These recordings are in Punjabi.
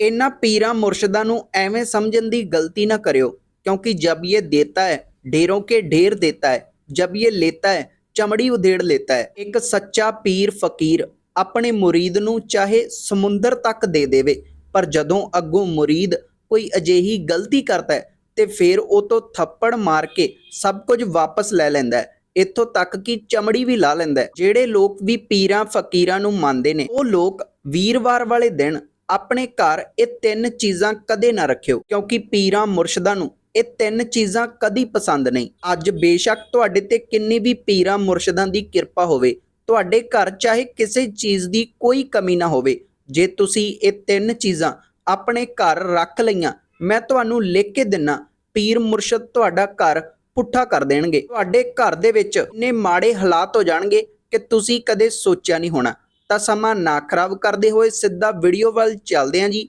ਇਹਨਾਂ ਪੀਰਾਂ ਮੁਰਸ਼ਿਦਾਂ ਨੂੰ ਐਵੇਂ ਸਮਝਣ ਦੀ ਗਲਤੀ ਨਾ ਕਰਿਓ क्योंकि जब ये देता है ढेरों के ढेर देता है जब ये लेता है ਚਮੜੀ ਉਧੇੜ ਲੈਤਾ ਹੈ ਇੱਕ ਸੱਚਾ ਪੀਰ ਫਕੀਰ ਆਪਣੇ ਮੁਰੀਦ ਨੂੰ ਚਾਹੇ ਸਮੁੰਦਰ ਤੱਕ ਦੇ ਦੇਵੇ ਪਰ ਜਦੋਂ ਅੱਗੋਂ ਮੁਰੀਦ ਕੋਈ ਅਜਿਹੀ ਗਲਤੀ ਕਰਦਾ ਹੈ ਤੇ ਫਿਰ ਉਹ ਤੋਂ ਥੱਪੜ ਮਾਰ ਕੇ ਸਭ ਕੁਝ ਵਾਪਸ ਲੈ ਲੈਂਦਾ ਹੈ ਇੱਥੋਂ ਤੱਕ ਕਿ ਚਮੜੀ ਵੀ ਲਾ ਲੈਂਦਾ ਹੈ ਜਿਹੜੇ ਲੋਕ ਵੀ ਪੀਰਾਂ ਫਕੀਰਾਂ ਨੂੰ ਮੰਨਦੇ ਨੇ ਉਹ ਲੋਕ ਵੀਰਵਾਰ ਵਾਲੇ ਦਿਨ ਆਪਣੇ ਘਰ ਇਹ ਤਿੰਨ ਚੀਜ਼ਾਂ ਕਦੇ ਨਾ ਰੱਖਿਓ, ਕਿਉਂਕਿ ਪੀਰਾਂ ਮੁਰਸ਼ਦਾਂ ਨੂੰ ਇਹ ਤਿੰਨ ਚੀਜ਼ਾਂ ਕਦੀ ਪਸੰਦ ਨਹੀਂ। ਅੱਜ ਬੇਸ਼ੱਕ ਤੁਹਾਡੇ ਤੇ ਕਿੰਨੀ ਵੀ ਪੀਰਾਂ ਮੁਰਸ਼ਿਦਾਂ ਦੀ ਕਿਰਪਾ ਹੋਵੇ, ਤੁਹਾਡੇ ਘਰ ਚਾਹੇ ਕਿਸੇ ਚੀਜ਼ ਦੀ ਕੋਈ ਕਮੀ ਨਾ ਹੋਵੇ, ਜੇ ਤੁਸੀਂ ਇਹ ਤਿੰਨ ਚੀਜ਼ਾਂ ਆਪਣੇ ਘਰ ਰੱਖ ਲਈਆਂ, ਮੈਂ ਤੁਹਾਨੂੰ ਲਿਖ ਕੇ ਦਿੰਨਾ, ਪੀਰ ਮੁਰਸ਼ਦ ਤੁਹਾਡਾ ਘਰ ਪੁੱਠਾ ਕਰ ਦੇਣਗੇ। ਤੁਹਾਡੇ ਘਰ ਦੇ ਵਿੱਚ ਨੇ ਮਾੜੇ ਹਾਲਾਤ ਹੋ ਜਾਣਗੇ ਕਿ ਤੁਸੀਂ ਕਦੇ ਸੋਚਿਆ ਨਹੀਂ ਹੋਣਾ। ਤਾਂ ਸਮਾਂ ਨਾ ਖਰਾਬ ਕਰਦੇ ਹੋਏ ਸਿੱਧਾ ਵੀਡੀਓ ਵੱਲ ਚੱਲਦੇ ਹਾਂ ਜੀ।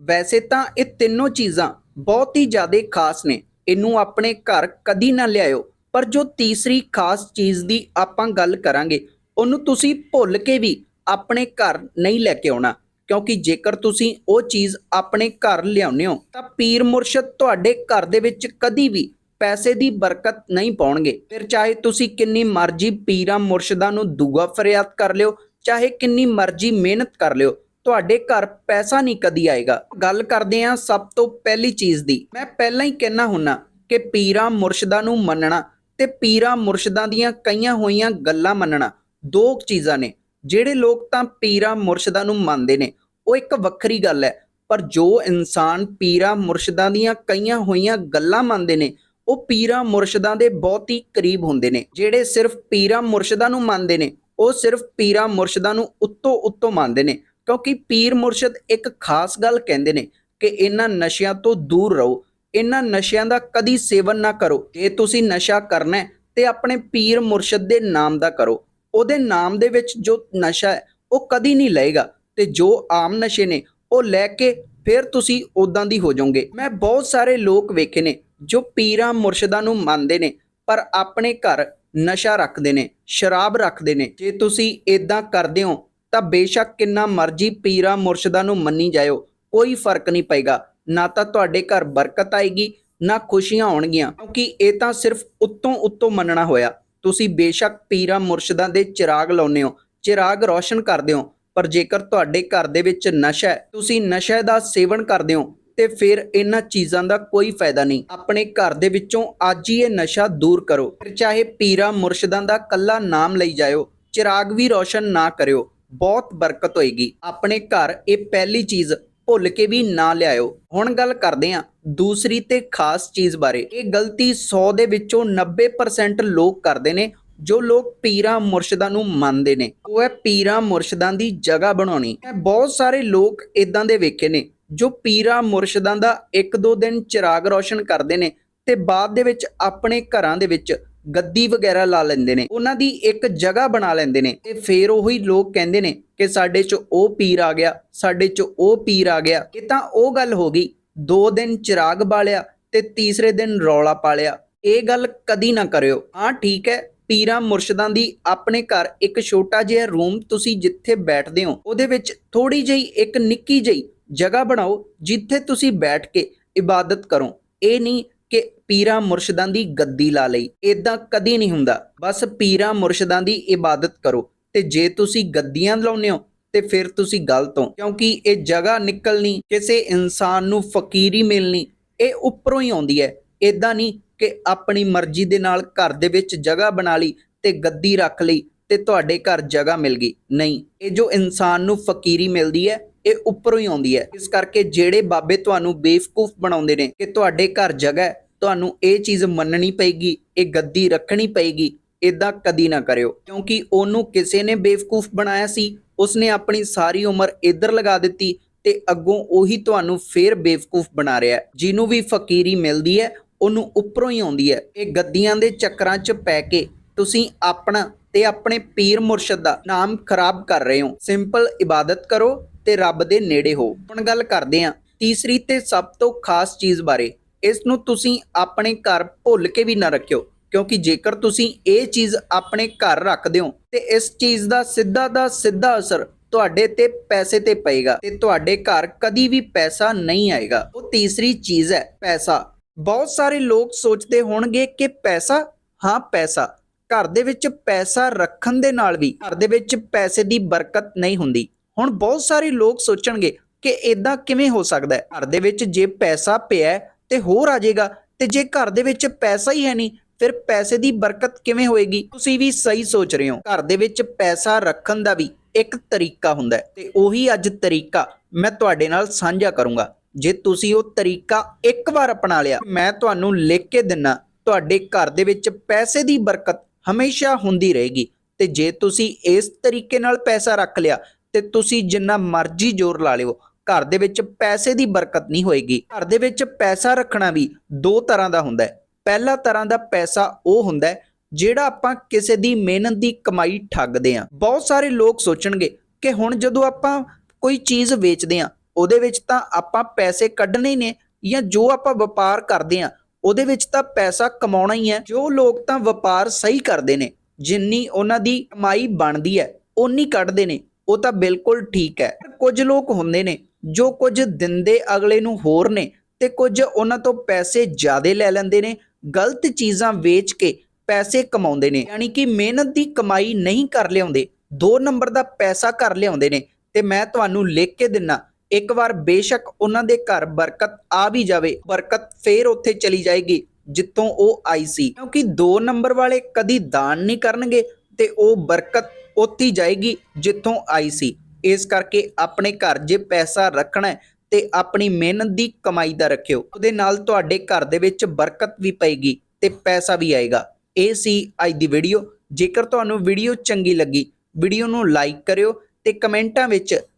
ਵੈਸੇ ਤਾਂ ਇਹ ਤਿੰਨੋਂ ਚੀਜ਼ਾਂ ਬਹੁਤ ਹੀ ਜ਼ਿਆਦਾ ਖਾਸ ਨੇ। ਇਹਨੂੰ ਆਪਣੇ ਘਰ ਕਦੀ ਨਾ ਲਿਆਇਓ। ਪਰ ਜੋ ਤੀਸਰੀ ਖਾਸ ਚੀਜ਼ ਦੀ ਆਪਾਂ ਗੱਲ ਕਰਾਂਗੇ, ਉਹਨੂੰ ਤੁਸੀਂ ਭੁੱਲ ਕੇ ਵੀ ਆਪਣੇ ਘਰ ਨਹੀਂ ਲੈ ਕੇ ਆਉਣਾ। ਕਿਉਂਕਿ ਜੇਕਰ ਤੁਸੀਂ ਉਹ ਚੀਜ਼ ਆਪਣੇ ਘਰ ਲਿਆਉਂਦੇ ਹੋ, ਤਾਂ ਪੀਰ ਮੁਰਸ਼ਦ ਤੁਹਾਡੇ ਘਰ ਦੇ ਵਿੱਚ ਕਦੀ ਵੀ ਪੈਸੇ ਦੀ ਬਰਕਤ ਨਹੀਂ ਪਾਉਣਗੇ। ਫਿਰ ਚਾਹੇ ਤੁਸੀਂ ਕਿੰਨੀ ਮਰਜ਼ੀ ਪੀਰਾਂ ਮੁਰਸ਼ਦਾਂ ਨੂੰ ਦੂਆ ਫਰਿਆਦ ਕਰ ਲਿਓ, ਚਾਹੇ ਕਿੰਨੀ ਮਰਜ਼ੀ ਮਿਹਨਤ ਕਰ ਲਿਓ, ਤੁਹਾਡੇ ਘਰ ਪੈਸਾ ਨਹੀਂ ਕਦੀ ਆਏਗਾ। ਗੱਲ ਕਰਦੇ ਹਾਂ ਸਭ ਤੋਂ ਪਹਿਲੀ ਚੀਜ਼ ਦੀ। ਮੈਂ ਪਹਿਲਾਂ ਹੀ ਕਹਿਣਾ ਹੁੰਨਾ ਕਿ ਪੀਰਾਂ ਮੁਰਸ਼ਦਾਂ ਨੂੰ ਮੰਨਣਾ ਤੇ ਪੀਰਾਂ ਮੁਰਸ਼ਦਾਂ ਦੀਆਂ ਕਈਆਂ ਹੋਈਆਂ ਗੱਲਾਂ ਮੰਨਣਾ ਦੋ ਚੀਜ਼ਾਂ ਨੇ। ਜਿਹੜੇ ਲੋਕ ਤਾਂ ਪੀਰਾਂ ਮੁਰਸ਼ਦਾਂ ਨੂੰ ਮੰਨਦੇ ਨੇ, ਉਹ ਇੱਕ ਵੱਖਰੀ ਗੱਲ ਹੈ। ਪਰ ਜੋ ਇਨਸਾਨ ਪੀਰਾਂ ਮੁਰਸ਼ਦਾਂ ਦੀਆਂ ਕਈਆਂ ਹੋਈਆਂ ਗੱਲਾਂ ਮੰਨਦੇ ਨੇ ਉਹ ਪੀਰਾਂ ਮੁਰਸ਼ਦਾਂ ਦੇ ਬਹੁਤ ਹੀ ਕਰੀਬ ਹੁੰਦੇ ਨੇ, ਜਿਹੜੇ ਸਿਰਫ ਪੀਰਾਂ ਮੁਰਸ਼ਦਾਂ ਨੂੰ ਮੰਨਦੇ ਨੇ, ਉਹ ਸਿਰਫ ਪੀਰਾਂ ਮੁਰਸ਼ਦਾਂ ਨੂੰ ਉੱਤੋਂ ਉੱਤੋਂ ਮੰਨਦੇ ਨੇ, ਕਿਉਂਕਿ ਪੀਰ ਮੁਰਸ਼ਦ ਇੱਕ ਖਾਸ ਗੱਲ ਕਹਿੰਦੇ ਨੇ ਕਿ ਇਹਨਾਂ ਨਸ਼ਿਆਂ ਤੋਂ ਦੂਰ ਰਹੋ, ਇਹਨਾਂ ਨਸ਼ਿਆਂ ਦਾ ਕਦੀ ਸੇਵਨ ਨਾ ਕਰੋ, ਜੇ ਤੁਸੀਂ ਨਸ਼ਾ ਕਰਨਾ ਹੈ ਤੇ ਆਪਣੇ ਪੀਰ ਮੁਰਸ਼ਦ ਦੇ ਨਾਮ ਦਾ ਕਰੋ, ਉਹਦੇ ਨਾਮ ਦੇ ਵਿੱਚ ਜੋ ਨਸ਼ਾ ਹੈ, ਉਹ ਕਦੀ ਨਹੀਂ ਲਏਗਾ, ਤੇ ਜੋ ਆਮ ਨਸ਼ੇ ਨੇ, ਉਹ ਲੈ ਕੇ ਫਿਰ ਤੁਸੀਂ ਉਦਾਂ ਦੀ ਹੋ ਜਾਓਗੇ। ਮੈਂ ਬਹੁਤ ਸਾਰੇ ਲੋਕ ਵੇਖੇ ਨੇ ਜੋ ਪੀਰਾਂ ਮੁਰਸ਼ਦਾਂ ਨੂੰ ਮੰਨਦੇ ਨੇ, ਪਰ ਆਪਣੇ ਘਰ ਨਸ਼ਾ ਰੱਖਦੇ ਨੇ, ਸ਼ਰਾਬ ਰੱਖਦੇ ਨੇ। ਜੇ ਤੁਸੀਂ ਇਦਾਂ ਕਰਦੇ ਹੋ, ਤਾਂ ਬੇਸ਼ੱਕ ਕਿੰਨਾ ਮਰਜ਼ੀ ਪੀਰਾਂ ਮੁਰਸ਼ਦਾਂ ਨੂੰ ਮੰਨੀ ਜਾਇਓ, ਕੋਈ ਫ਼ਰਕ ਨਹੀਂ ਪਏਗਾ। ਨਾ ਤਾਂ ਤੁਹਾਡੇ ਘਰ ਬਰਕਤ ਆਏਗੀ, ਨਾ ਖੁਸ਼ੀਆਂ ਆਉਣਗੀਆਂ, ਕਿਉਂਕਿ ਇਹ ਤਾਂ ਸਿਰਫ ਉੱਤੋਂ ਉੱਤੋਂ ਮੰਨਣਾ ਹੋਇਆ। ਤੁਸੀਂ ਬੇਸ਼ੱਕ ਪੀਰਾਂ ਮੁਰਸ਼ਦਾਂ ਦੇ ਚਿਰਾਗ ਲਾਉਂਦੇ ਹੋ, ਚਿਰਾਗ ਰੌਸ਼ਨ ਕਰਦੇ ਹੋ, ਪਰ ਜੇਕਰ ਤੁਹਾਡੇ ਘਰ ਦੇ ਵਿੱਚ ਨਸ਼ਾ ਹੈ, ਤੁਸੀਂ ਨਸ਼ੇ ਦਾ ਸੇਵਨ ਕਰਦੇ ਹੋ ਤੇ ਫਿਰ ਇਹਨਾਂ ਚੀਜ਼ਾਂ ਦਾ ਕੋਈ ਫਾਇਦਾ ਨਹੀਂ। ਆਪਣੇ ਘਰ ਦੇ ਵਿੱਚੋਂ ਅੱਜ ਹੀ ਇਹ ਨਸ਼ਾ ਦੂਰ ਕਰੋ। ਫਿਰ ਚਾਹੇ ਪੀਰਾਂ ਮੁਰਸ਼ਦਾਂ ਦਾ ਕੱਲਾ ਨਾਮ ਲਈ ਜਾਇਓ, ਚਿਰਾਗ ਵੀ ਰੋਸ਼ਨ ਨਾ ਕਰਿਓ, ਬਹੁਤ ਬਰਕਤ ਹੋਏਗੀ। ਆਪਣੇ ਘਰ ਇਹ ਪਹਿਲੀ ਚੀਜ਼ ਭੁੱਲ ਕੇ ਵੀ ਨਾ ਲਿਆਇਓ। ਹੁਣ ਗੱਲ ਕਰਦੇ ਹਾਂ ਦੂਸਰੀ ਤੇ ਖਾਸ ਚੀਜ਼ ਬਾਰੇ। ਇਹ ਗਲਤੀ 100 ਦੇ ਵਿੱਚੋਂ 90% ਲੋਕ ਕਰਦੇ ਨੇ, ਜੋ ਲੋਕ ਪੀਰਾਂ ਮੁਰਸ਼ਦਾਂ ਨੂੰ ਮੰਨਦੇ ਨੇ। ਉਹ ਹੈ ਪੀਰਾਂ ਮੁਰਸ਼ਦਾਂ ਦੀ ਜਗ੍ਹਾ ਬਣਾਉਣੀ। ਮੈਂ ਬਹੁਤ ਸਾਰੇ ਲੋਕ ਇਦਾਂ ਦੇ ਵੇਖੇ ਨੇ ਜੋ ਪੀਰਾ, ਮੁਰਸ਼ਦਾਂ ਦਾ ਇੱਕ ਦੋ ਦਿਨ ਚਿਰਾਗ ਰੋਸ਼ਨ ਕਰਦੇ ਨੇ ਤੇ ਬਾਅਦ ਦੇ ਵਿੱਚ ਆਪਣੇ ਘਰਾਂ ਦੇ ਵਿੱਚ ਗੱਦੀ ਵਗੈਰਾ ਲਾ ਲੈਂਦੇ ਨੇ। ਉਹਨਾਂ ਦੀ ਇੱਕ ਜਗ੍ਹਾ ਬਣਾ ਲੈਂਦੇ ਨੇ ਤੇ ਫੇਰ ਉਹੀ ਲੋਕ ਕਹਿੰਦੇ ਨੇ ਕਿ ਸਾਡੇ 'ਚ ਉਹ ਪੀਰ ਆ ਗਿਆ, ਸਾਡੇ 'ਚ ਉਹ ਪੀਰ ਆ ਗਿਆ। ਇਹ ਤਾਂ ਉਹ ਗੱਲ ਹੋ ਗਈ, ਦੋ ਦਿਨ ਚਿਰਾਗ ਬਾਲਿਆ ਤੇ ਤੀਸਰੇ ਦਿਨ ਰੌਲਾ ਪਾਲਿਆ। ਇਹ ਗੱਲ ਕਦੀ ਨਾ ਕਰਿਓ। ਹਾਂ, ਠੀਕ ਹੈ, ਪੀਰਾਂ, ਮੁਰਸ਼ਦਾਂ ਦੀ ਆਪਣੇ ਘਰ ਇੱਕ ਛੋਟਾ ਜਿਹਾ ਰੂਮ ਤੁਸੀਂ ਜਿੱਥੇ ਬੈਠਦੇ ਹੋ, ਉਹਦੇ ਵਿੱਚ ਥੋੜੀ ਜਿਹੀ ਇੱਕ ਨਿੱਕੀ ਜਿਹੀ ਜਗ੍ਹਾ ਬਣਾਓ ਜਿੱਥੇ ਤੁਸੀਂ ਬੈਠ ਕੇ ਇਬਾਦਤ ਕਰੋ। ਇਹ ਨਹੀਂ ਕਿ ਪੀਰਾਂ ਮੁਰਸ਼ਦਾਂ ਦੀ ਗੱਦੀ ਲਾ ਲਈ। ਇਦਾਂ ਕਦੀ ਨਹੀਂ ਹੁੰਦਾ। ਬਸ ਪੀਰਾਂ ਮੁਰਸ਼ਦਾਂ ਦੀ ਇਬਾਦਤ ਕਰੋ। ਤੇ ਜੇ ਤੁਸੀਂ ਗੱਦੀਆਂ ਲਾਉਂਦੇ ਹੋ, ਤੇ ਫਿਰ ਤੁਸੀਂ ਗਲਤ ਹੋ। ਕਿਉਂਕਿ ਇਹ ਜਗ੍ਹਾ ਨਿਕਲਣੀ ਕਿਸੇ ਇਨਸਾਨ ਨੂੰ ਫਕੀਰੀ ਮਿਲਣੀ, ਇਹ ਉੱਪਰੋਂ ਹੀ ਆਉਂਦੀ ਹੈ। ਇਦਾਂ ਨਹੀਂ ਕਿ ਆਪਣੀ ਮਰਜ਼ੀ ਦੇ ਨਾਲ ਘਰ ਦੇ ਵਿੱਚ ਜਗ੍ਹਾ ਬਣਾ ਲਈ ਤੇ ਗੱਦੀ ਰੱਖ ਲਈ। ਤੇ ਤੁਹਾਡੇ ਘਰ ਜਗ੍ਹਾ ਮਿਲ ਗਈ। ਨਹੀਂ, ਇਹ ਜੋ ਇਨਸਾਨ ਨੂੰ ਫਕੀਰੀ ਮਿਲਦੀ ਹੈ, ਇਹ ਉੱਪਰੋਂ ਹੀ ਆਉਂਦੀ ਹੈ। ਇਸ ਕਰਕੇ ਜਿਹੜੇ ਬਾਬੇ ਤੁਹਾਨੂੰ ਬੇਵਕੂਫ ਬਣਾਉਂਦੇ ਨੇ ਕਿ ਤੁਹਾਡੇ ਘਰ ਜਗ੍ਹਾ ਤੁਹਾਨੂੰ ਇਹ ਚੀਜ਼ ਮੰਨਣੀ ਪਏਗੀ, ਇਹ ਗੱਦੀ ਰੱਖਣੀ ਪਏਗੀ ਇਦਾਂ ਕਦੀ ਨਾ ਕਰਿਓ। ਕਿਉਂਕਿ ਉਹਨੂੰ ਕਿਸੇ ਨੇ ਬੇਵਕੂਫ ਬਣਾਇਆ ਸੀ, ਉਸਨੇ ਆਪਣੀ ਸਾਰੀ ਉਮਰ ਇੱਧਰ ਲਗਾ ਦਿੱਤੀ ਤੇ ਅੱਗੋਂ ਉਹੀ ਤੁਹਾਨੂੰ ਫੇਰ ਬੇਵਕੂਫ ਬਣਾ ਰਿਹਾ ਜਿਹਨੂੰ ਵੀ ਫਕੀਰੀ ਮਿਲਦੀ ਹੈ, ਉਹਨੂੰ ਉੱਪਰੋਂ ਹੀ ਆਉਂਦੀ ਹੈ। ਇਹ ਗੱਦੀਆਂ ਦੇ ਚੱਕਰਾਂ 'ਚ ਪੈ ਕੇ ਤੁਸੀਂ ਆਪਣਾ ਤੇ ਆਪਣੇ ਪੀਰ ਮੁਰਸ਼ਦ ਦਾ ਨਾਮ ਖਰਾਬ ਕਰ ਰਹੇ ਹੋ। ਸਿੰਪਲ ਇਬਾਦਤ ਕਰੋ ਤੇ ਰੱਬ ਦੇ ਨੇੜੇ ਹੋ। ਹੁਣ ਗੱਲ ਕਰਦੇ ਹਾਂ ਤੀਸਰੀ ਤੇ ਸਭ ਤੋਂ ਖਾਸ ਚੀਜ਼ ਬਾਰੇ। ਇਸ ਨੂੰ ਤੁਸੀਂ ਆਪਣੇ ਘਰ ਭੁੱਲ ਕੇ ਵੀ ਨਾ ਰੱਖਿਓ, ਕਿਉਂਕਿ ਜੇਕਰ ਤੁਸੀਂ ਇਹ ਚੀਜ਼ ਆਪਣੇ ਘਰ ਰੱਖਦੇ ਹੋ, ਤੇ ਇਸ ਚੀਜ਼ ਦਾ ਸਿੱਧਾ ਦਾ ਸਿੱਧਾ ਅਸਰ ਤੁਹਾਡੇ ਤੇ ਪੈਸੇ ਤੇ ਪਏਗਾ ਤੇ ਤੁਹਾਡੇ ਘਰ ਕਦੀ ਵੀ ਪੈਸਾ ਨਹੀਂ ਆਏਗਾ। ਉਹ ਤੀਸਰੀ ਚੀਜ਼ ਹੈ ਪੈਸਾ। ਬਹੁਤ ਸਾਰੇ ਲੋਕ ਸੋਚਦੇ ਹੋਣਗੇ ਕਿ ਪੈਸਾ? ਹਾਂ, ਪੈਸਾ। ਘਰ ਦੇ ਵਿੱਚ ਪੈਸਾ ਰੱਖਣ ਦੇ ਨਾਲ ਵੀ ਘਰ ਦੇ ਵਿੱਚ ਪੈਸੇ ਦੀ ਬਰਕਤ ਨਹੀਂ ਹੁੰਦੀ। ਹੁਣ ਬਹੁਤ ਸਾਰੇ ਲੋਕ ਸੋਚਣਗੇ ਕਿ ਇਦਾਂ ਕਿਵੇਂ ਹੋ ਸਕਦਾ ਹੈ। ਘਰ ਦੇ ਵਿੱਚ ਜੇ ਪੈਸਾ ਪਿਆ ਤੇ ਹੋਰ ਆ ਜਾਏਗਾ ਤੇ ਜੇ ਘਰ ਦੇ ਵਿੱਚ ਪੈਸਾ ਹੀ ਹੈ ਨਹੀਂ, ਫਿਰ ਪੈਸੇ ਦੀ ਬਰਕਤ ਕਿਵੇਂ ਹੋਏਗੀ? ਤੁਸੀਂ ਵੀ ਸਹੀ ਸੋਚ ਰਹੇ ਹੋ। ਘਰ ਦੇ ਵਿੱਚ ਪੈਸਾ ਰੱਖਣ ਦਾ ਵੀ ਇੱਕ ਤਰੀਕਾ ਹੁੰਦਾ ਹੈ ਤੇ ਉਹੀ ਅੱਜ ਤਰੀਕਾ ਮੈਂ ਤੁਹਾਡੇ ਨਾਲ ਸਾਂਝਾ ਕਰੂੰਗਾ। ਜੇ ਤੁਸੀਂ ਉਹ ਤਰੀਕਾ ਇੱਕ ਵਾਰ ਅਪਣਾ ਲਿਆ, ਮੈਂ ਤੁਹਾਨੂੰ ਲਿਖ ਕੇ ਦਿੰਨਾ, ਤੁਹਾਡੇ ਘਰ ਦੇ ਵਿੱਚ ਪੈਸੇ ਦੀ ਬਰਕਤ ਹਮੇਸ਼ਾ ਹੁੰਦੀ ਰਹੇਗੀ। ਤੇ ਜੇ ਤੁਸੀਂ ਇਸ ਤਰੀਕੇ ਨਾਲ ਪੈਸਾ ਰੱਖ ਲਿਆ, ਤੇ ਤੁਸੀਂ ਜਿੰਨਾ ਮਰਜ਼ੀ ਜ਼ੋਰ ਲਾ ਲਿਓ, ਘਰ ਦੇ ਵਿੱਚ ਪੈਸੇ ਦੀ ਬਰਕਤ ਨਹੀਂ ਹੋਏਗੀ। ਘਰ ਦੇ ਵਿੱਚ ਪੈਸਾ ਰੱਖਣਾ ਵੀ ਦੋ ਤਰ੍ਹਾਂ ਦਾ ਹੁੰਦਾ ਹੈ। ਪਹਿਲਾ ਤਰ੍ਹਾਂ ਦਾ ਪੈਸਾ ਉਹ ਹੁੰਦਾ ਹੈ, ਜਿਹੜਾ ਆਪਾਂ ਕਿਸੇ ਦੀ ਮਿਹਨਤ ਦੀ ਕਮਾਈ ਠੱਗਦੇ ਆ ਬਹੁਤ ਸਾਰੇ ਲੋਕ ਸੋਚਣਗੇ ਕਿ ਹੁਣ ਜਦੋਂ ਆਪਾਂ ਕੋਈ ਚੀਜ਼ ਵੇਚਦੇ ਆ ਉਹਦੇ ਵਿੱਚ ਤਾਂ ਆਪਾਂ ਪੈਸੇ ਕੱਢਣੇ ਨੇ ਜਾਂ ਜੋ ਆਪਾਂ ਵਪਾਰ ਕਰਦੇ ਆ ਉਹਦੇ ਵਿੱਚ ਤਾਂ ਪੈਸਾ ਕਮਾਉਣਾ ਹੀ ਹੈ। ਜੋ ਲੋਕ ਤਾਂ ਵਪਾਰ ਸਹੀ ਕਰਦੇ ਨੇ, ਜਿੰਨੀ ਉਹਨਾਂ ਦੀ ਕਮਾਈ ਬਣਦੀ ਹੈ ਉਨੀ ਕੱਢਦੇ ਨੇ, ਉਹ ਤਾਂ ਬਿਲਕੁਲ ਠੀਕ ਹੈ। ਕੁਝ ਲੋਕ ਹੁੰਦੇ ਨੇ, ਜੋ ਕੁਝ ਦਿੰਦੇ ਅਗਲੇ ਨੂੰ ਹੋਰ ਨੇ ਤੇ ਕੁਝ ਉਹਨਾਂ ਤੋਂ ਪੈਸੇ ਜ਼ਿਆਦਾ ਲੈ ਲੈਂਦੇ ਨੇ, ਗਲਤ ਚੀਜ਼ਾਂ ਵੇਚ ਕੇ ਪੈਸੇ ਕਮਾਉਂਦੇ ਨੇ। ਯਾਨੀ ਕਿ ਮਿਹਨਤ ਦੀ ਕਮਾਈ ਨਹੀਂ ਕਰ ਲਿਆਉਂਦੇ, ਦੋ ਨੰਬਰ ਦਾ ਪੈਸਾ ਕਰ ਲਿਆਉਂਦੇ ਨੇ। ਤੇ ਮੈਂ ਤੁਹਾਨੂੰ ਲਿਖ ਕੇ ਦਿੰਨਾ ਇੱਕ ਵਾਰ ਬੇਸ਼ੱਕ ਉਹਨਾਂ ਦੇ ਘਰ ਬਰਕਤ ਆ ਵੀ ਜਾਵੇ, ਬਰਕਤ ਫੇਰ ਉੱਥੇ ਚਲੀ ਜਾਏਗੀ, ਜਿੱਥੋਂ ਉਹ ਆਈ ਸੀ। ਕਿਉਂਕਿ ਦੋ ਨੰਬਰ ਵਾਲੇ ਕਦੀ ਦਾਨ ਨਹੀਂ ਕਰਨਗੇ ਤੇ ਉਹ ਬਰਕਤ ਉੱਥੇ ਜਾਏਗੀ, ਜਿੱਥੋਂ ਆਈ ਸੀ। ਇਸ ਕਰਕੇ ਆਪਣੇ ਘਰ ਜੇ ਪੈਸਾ ਰੱਖਣਾ ਤੇ ਆਪਣੀ ਮਿਹਨਤ ਦੀ ਕਮਾਈ ਦਾ ਰੱਖਿਓ। ਉਹਦੇ ਨਾਲ ਤੁਹਾਡੇ ਘਰ ਦੇ ਵਿੱਚ ਬਰਕਤ ਵੀ ਪਏਗੀ ਤੇ ਪੈਸਾ ਵੀ ਆਏਗਾ। ਇਹ ਸੀ ਅੱਜ ਦੀ ਵੀਡੀਓ। ਜੇਕਰ ਤੁਹਾਨੂੰ ਵੀਡੀਓ ਚੰਗੀ ਲੱਗੀ, ਵੀਡੀਓ ਨੂੰ ਲਾਈਕ ਕਰਿਓ ਤੇ ਕਮੈਂਟਾਂ ਵਿੱਚ